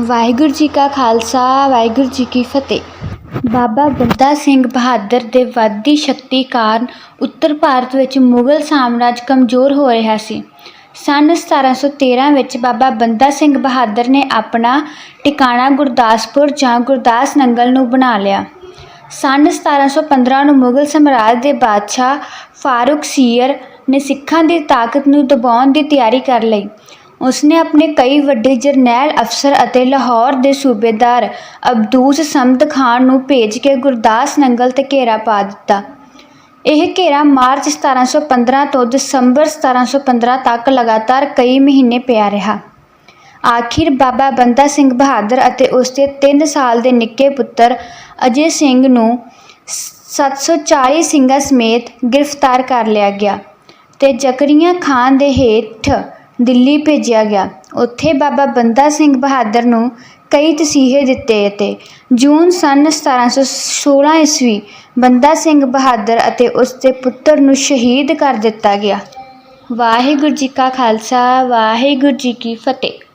ਵਾਹਿਗੁਰੂ ਜੀ ਕਾ ਖਾਲਸਾ, ਵਾਹਿਗੁਰੂ ਜੀ ਕੀ ਫਤਿਹ। ਬਾਬਾ ਬੰਦਾ ਸਿੰਘ ਬਹਾਦਰ ਦੇ ਵੱਧਦੀ ਸ਼ਕਤੀ ਕਾਰਨ ਉੱਤਰ ਭਾਰਤ ਵਿੱਚ ਮੁਗਲ ਸਾਮਰਾਜ ਕਮਜ਼ੋਰ ਹੋ ਰਿਹਾ ਸੀ। ਸੰਨ 1713 ਵਿੱਚ ਬਾਬਾ ਬੰਦਾ ਸਿੰਘ ਬਹਾਦਰ ਨੇ ਆਪਣਾ ਟਿਕਾਣਾ ਗੁਰਦਾਸਪੁਰ ਜਾਂ ਗੁਰਦਾਸ ਨੰਗਲ ਨੂੰ ਬਣਾ ਲਿਆ। ਸੰਨ 1715 ਨੂੰ ਮੁਗਲ ਸਾਮਰਾਜ ਦੇ ਬਾਦਸ਼ਾਹ ਫਾਰੂਕ ਸੀਰ ਨੇ ਸਿੱਖਾਂ ਦੀ ਤਾਕਤ ਨੂੰ ਦਬਾਉਣ ਦੀ ਤਿਆਰੀ ਕਰ ਲਈ। ਉਸਨੇ ਆਪਣੇ ਕਈ ਵੱਡੇ ਜਰਨੈਲ ਅਫਸਰ ਅਤੇ ਲਾਹੌਰ ਦੇ ਸੂਬੇਦਾਰ ਅਬਦੂਸ ਸਮਦ ਖਾਨ ਨੂੰ ਭੇਜ ਕੇ ਗੁਰਦਾਸ ਨੰਗਲ ਤੇ ਘੇਰਾ ਪਾ ਦਿੱਤਾ। ਇਹ ਘੇਰਾ ਮਾਰਚ 1715 ਤੋਂ ਦਸੰਬਰ 1715 ਤੱਕ ਲਗਾਤਾਰ ਕਈ ਮਹੀਨੇ ਪਿਆ ਰਿਹਾ। ਆਖਿਰ ਬਾਬਾ ਬੰਦਾ ਸਿੰਘ ਬਹਾਦਰ ਅਤੇ ਉਸਦੇ ਤਿੰਨ ਸਾਲ ਦੇ ਨਿੱਕੇ ਪੁੱਤਰ ਅਜੇ ਸਿੰਘ ਨੂੰ 740 ਸਿੰਘਾਂ ਸਮੇਤ ਗ੍ਰਿਫਤਾਰ ਕਰ ਲਿਆ ਗਿਆ ਤੇ ਜ਼ਕਰੀਆ ਖਾਨ ਦੇ ਹੇਠ ਦਿੱਲੀ ਭੇਜਿਆ ਗਿਆ। ਉੱਥੇ ਬਾਬਾ ਬੰਦਾ ਸਿੰਘ ਬਹਾਦਰ ਨੂੰ ਕਈ ਤਸੀਹੇ ਦਿੱਤੇ ਅਤੇ ਜੂਨ ਸੰਨ 1716 ਈਸਵੀ ਬੰਦਾ ਸਿੰਘ ਬਹਾਦਰ ਅਤੇ ਉਸ ਦੇ ਪੁੱਤਰ ਨੂੰ ਸ਼ਹੀਦ ਕਰ ਦਿੱਤਾ ਗਿਆ। ਵਾਹਿਗੁਰੂ ਜੀ ਕਾ ਖਾਲਸਾ, ਵਾਹਿਗੁਰੂ ਜੀ ਕੀ ਫਤਿਹ।